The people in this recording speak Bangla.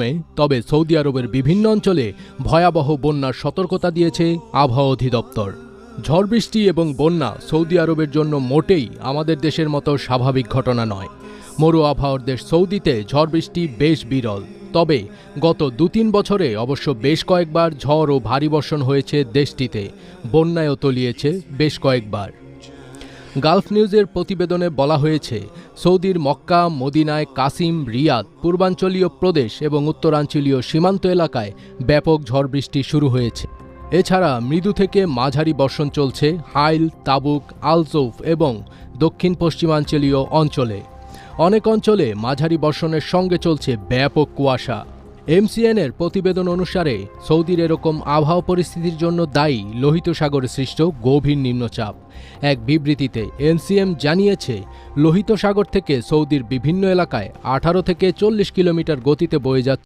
কমে তবে সৌদি আরবের বিভিন্ন অঞ্চলে ভয়াবহ বন্যার সতর্কতা দিয়েছে আবহাওয়া অধিদপ্তর। ঝড় বৃষ্টি এবং বন্যা সৌদি আরবের জন্য মোটেই আমাদের দেশের মতো স্বাভাবিক ঘটনা নয়। মরু আবহাওয়ার দেশ সৌদিতে ঝড় বৃষ্টি বেশ বিরল। তবে গত দু তিন বছরে অবশ্য বেশ কয়েকবার ঝড় ও ভারী বর্ষণ হয়েছে দেশটিতে। বন্যায়ও তলিয়েছে বেশ কয়েকবার। গালফ নিউজের প্রতিবেদনে বলা হয়েছে, সৌদির মক্কা, মদিনায় কাসিম, রিয়াদ, পূর্বাঞ্চলীয় প্রদেশ এবং উত্তরাঞ্চলীয় সীমান্ত এলাকায় ব্যাপক ঝড় বৃষ্টি শুরু হয়েছে। এছাড়া মৃদু থেকে মাঝারি বর্ষণ চলছে হাইল, তাবুক আলজৌফ এবং দক্ষিণ পশ্চিমাঞ্চলীয় অঞ্চলে। অনেক অঞ্চলে মাঝারি বর্ষণের সঙ্গে চলছে ব্যাপক কুয়াশা। এমসিএনের প্রতিবেদন অনুসারে, সৌদির এরকম আবহাওয়া পরিস্থিতির জন্য দায়ী লোহিত সাগরে সৃষ্ট গভীর নিম্নচাপ। এক বিবৃতিতে এনসিএম জানিয়েছে, লোহিত সাগর থেকে সৌদির বিভিন্ন এলাকায় আঠারো থেকে চল্লিশ কিলোমিটার গতিতে বয়ে যাচ্ছে